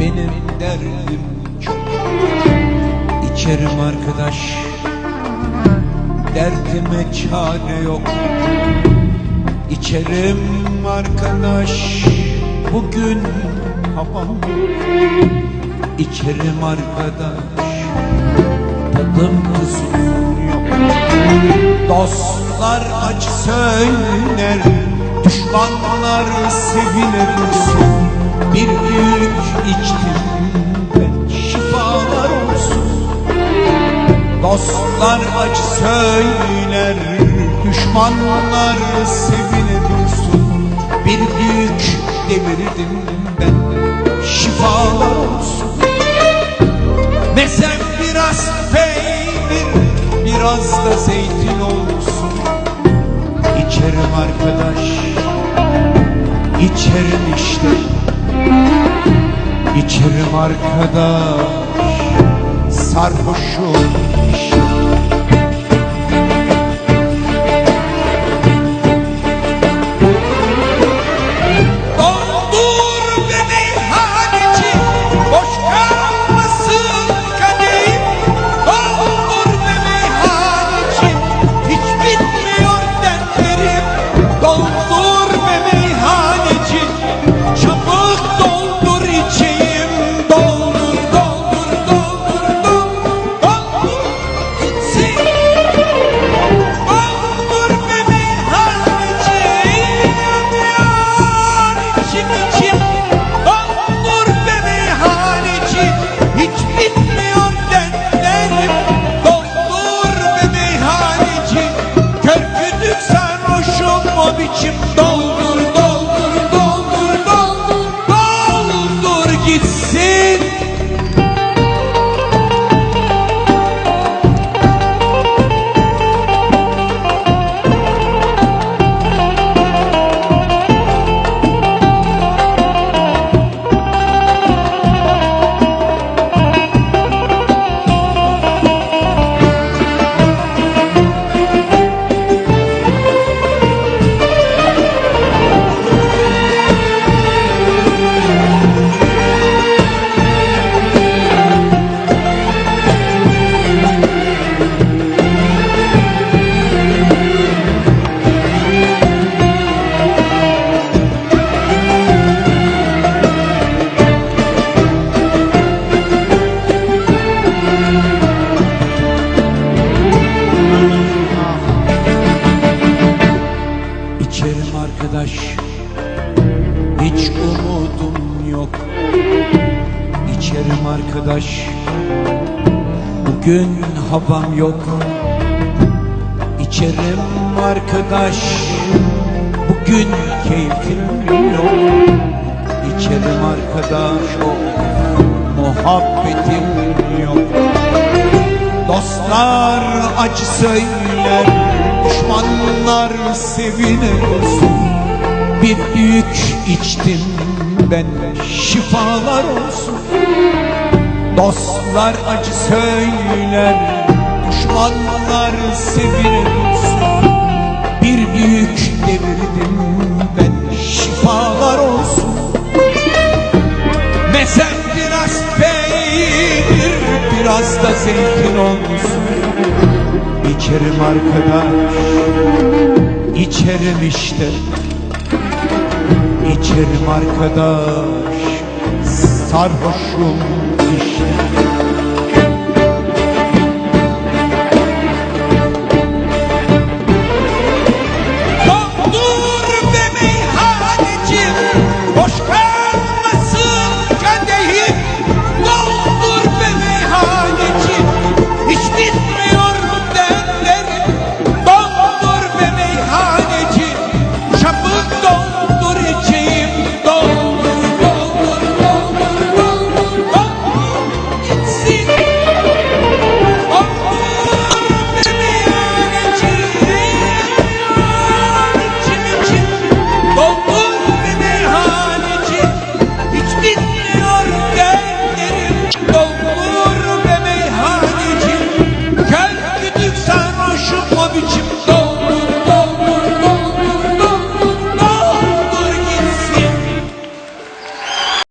Benim derdim çok. İçerim arkadaş. Derdime çare yok. İçerim arkadaş. Bugün havam İçerim arkadaş. Tadım tuzum yok. Dostlar acı söyler Düşmanlar sevinir Bir büyük içtim şifalar olsun. Dostlar acı söyler Düşmanlar sevinir Bir büyük devirdim ben şifalar olsun. Mesem biraz peynir Biraz da zeytin olsun. İçerim arkadaş İçerim işte. İçerim arkadaş. Sarhoşum İçerim arkadaş. Bugün havam yok. İçerim arkadaş. Bugün keyfim yok. İçerim arkadaş oh, Muhabbetim yok. Dostlar acı söyler Düşmanlar sevinir. Bir büyük içtim ben şifalar olsun. Dostlar acı söyler Düşmanlar sevinir Bir büyük devirdim ben şifalar olsun. Mesem biraz peynir Biraz da zeytin olsun. İçerim arkadaş İçerim işte İçerim arkadaş Sarhoşum işte